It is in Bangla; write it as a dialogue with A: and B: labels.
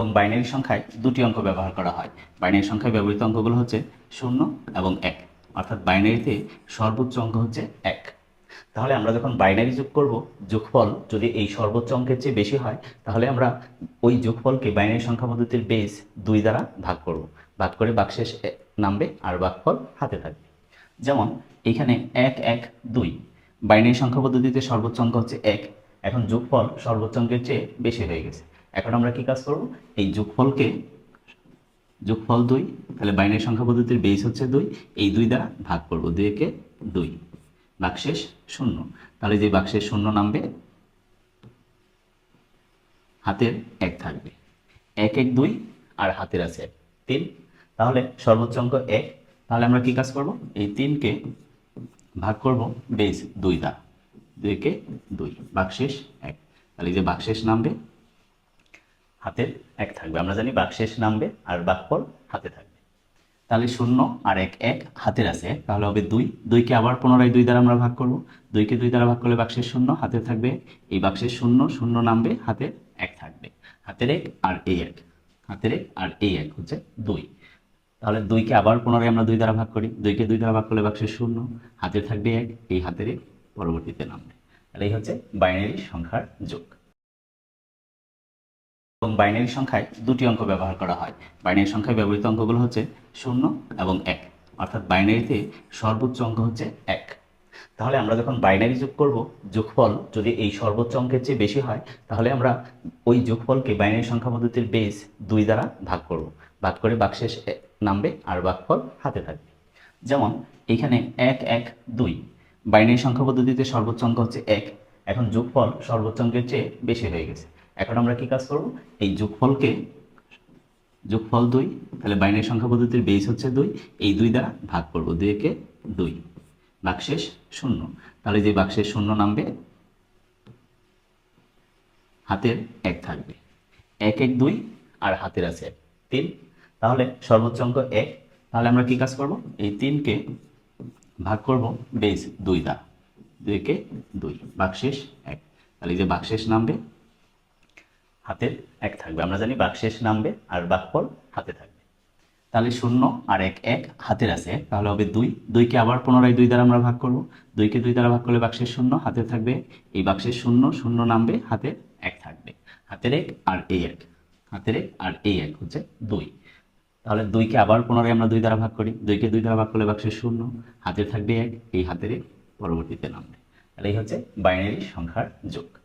A: এবং বাইনারি সংখ্যায় দুটি অঙ্ক ব্যবহার করা হয়। বাইনারি সংখ্যায় ব্যবহৃত অঙ্কগুলো হচ্ছে শূন্য এবং এক। অর্থাৎ বাইনারিতে সর্বোচ্চ অঙ্ক হচ্ছে এক। তাহলে আমরা যখন বাইনারি যোগ করব, যোগফল যদি এই সর্বোচ্চ অঙ্কের চেয়ে বেশি হয়, তাহলে আমরা ওই যোগফলকে বাইনারি সংখ্যা পদ্ধতির বেস দুই দ্বারা ভাগ করব। ভাগ করে বাক্সেস নামবে আর ভাগফল হাতে থাকবে। যেমন এখানে এক এক, দুই। বাইনারি সংখ্যা পদ্ধতিতে সর্বোচ্চ অঙ্ক হচ্ছে এক। এখন যোগফল সর্বোচ্চ অঙ্কের চেয়ে বেশি হয়ে গেছে। এখন আমরা কি কাজ করব? এই যোগফলকে যোগফল দুই, তাহলে বাইনারি সংখ্যা পদ্ধতির বেস হচ্ছে দুই, এই দুই দ্বারা ভাগ করব, দুই একে দুই। বাক্সেস শূন্য। তাহলে যে বাক্সের শূন্য নামবে, হাতের এক থাকবে। এক এক দুই আর হাতের আছে এক। তিন। তাহলে সর্বোচ্চ অঙ্ক এক। তাহলে আমরা কি কাজ করব? এই তিনকে ভাগ করব বেস দুই দ্বারা। দুইকে দুই। বাক্সেস এক। তাহলে যে বাক্সেস নামবে হাতের এক থাকবে। আমরা জানি বাক্সেস নামবে আর বাক্যফল হাতে থাকবে। তাহলে শূন্য আর এক এক হাতের আছে। এক, তাহলে হবে দুই। দুইকে আবার পুনরায় দুই দ্বারা আমরা ভাগ করব। দুইকে দুই দ্বারা ভাগ করলে বাক্সের শূন্য হাতে থাকবে। এই বাক্সের শূন্য শূন্য নামবে হাতের এক থাকবে। হাতের এক আর এই এক। হাতের এক আর এই এক হচ্ছে দুই। তাহলে দুইকে আবার পুনরায় আমরা দুই দ্বারা ভাগ করি। দুইকে দুই দ্বারা ভাগ করলে বাক্সের শূন্য হাতে থাকবে এক এই হাতের এক। পরবর্তীতে নামবে। তাহলে এই হচ্ছে বাইনারি সংখ্যার যোগ। এবং বাইনারি সংখ্যায় দুটি অঙ্ক ব্যবহার করা হয়। বাইনারি সংখ্যায় ব্যবহৃত অঙ্কগুলো হচ্ছে শূন্য এবং এক। অর্থাৎ বাইনারিতে সর্বোচ্চ অঙ্ক হচ্ছে এক। তাহলে আমরা যখন বাইনারি যোগ করব, যোগফল যদি এই সর্বোচ্চ অঙ্কের চেয়ে বেশি হয়, তাহলে আমরা ওই যোগফলকে বাইনারি সংখ্যা পদ্ধতির বেস দুই দ্বারা ভাগ করব। ভাগ করে বাক্সেস নামবে আর বাকফল হাতে থাকবে। যেমন এখানে এক এক, দুই। বাইনারি সংখ্যা পদ্ধতিতে সর্বোচ্চ অঙ্ক হচ্ছে এক। এখন যোগফল সর্বোচ্চ অঙ্কের চেয়ে বেশি হয়ে গেছে। এখন আমরা কি কাজ করব? এই যোগফলকে যোগফল দুই, তাহলে বাইনারি সংখ্যা পদ্ধতির বেস হচ্ছে দুই, এই দুই দ্বারা ভাগ করব দুই একে দুই। বাক্সেস শূন্য। তাহলে যে বাক্সের শূন্য নামবে, হাতের এক থাকবে। এক এক, দুই, আর হাতের আছে তিন। তাহলে সর্বোচ্চ অঙ্ক এক। তাহলে আমরা কি কাজ করব? এই তিনকে ভাগ করব বেস দুই দ্বারা। দুইকে দুই বাক্সেস এক। তাহলে যে বাক্সেস নামবে হাতের এক থাকবে। আমরা জানি বাক্সেস নামবে আর বাকফল হাতে থাকবে। তাহলে শূন্য আর এক এক হাতের আছে এক, তাহলে হবে দুই। দুইকে আবার পুনরায় দুই দ্বারা আমরা ভাগ করব। দুইকে দুই দ্বারা ভাগ করলে বাক্সের শূন্য হাতে থাকবে। এই বাক্সের শূন্য শূন্য নামবে হাতের এক থাকবে। হাতের এক আর এই এক। হাতের এক আর এই এক হচ্ছে দুই। তাহলে দুইকে আবার পুনরায় আমরা দুই দ্বারা ভাগ করি। দুইকে দুই দ্বারা ভাগ করলে বাক্সে শূন্য, হাতে থাকবে এক, এই হাতের পরবর্তীতে নামবে। তাহলে এই হচ্ছে বাইনারি সংখ্যার যোগ।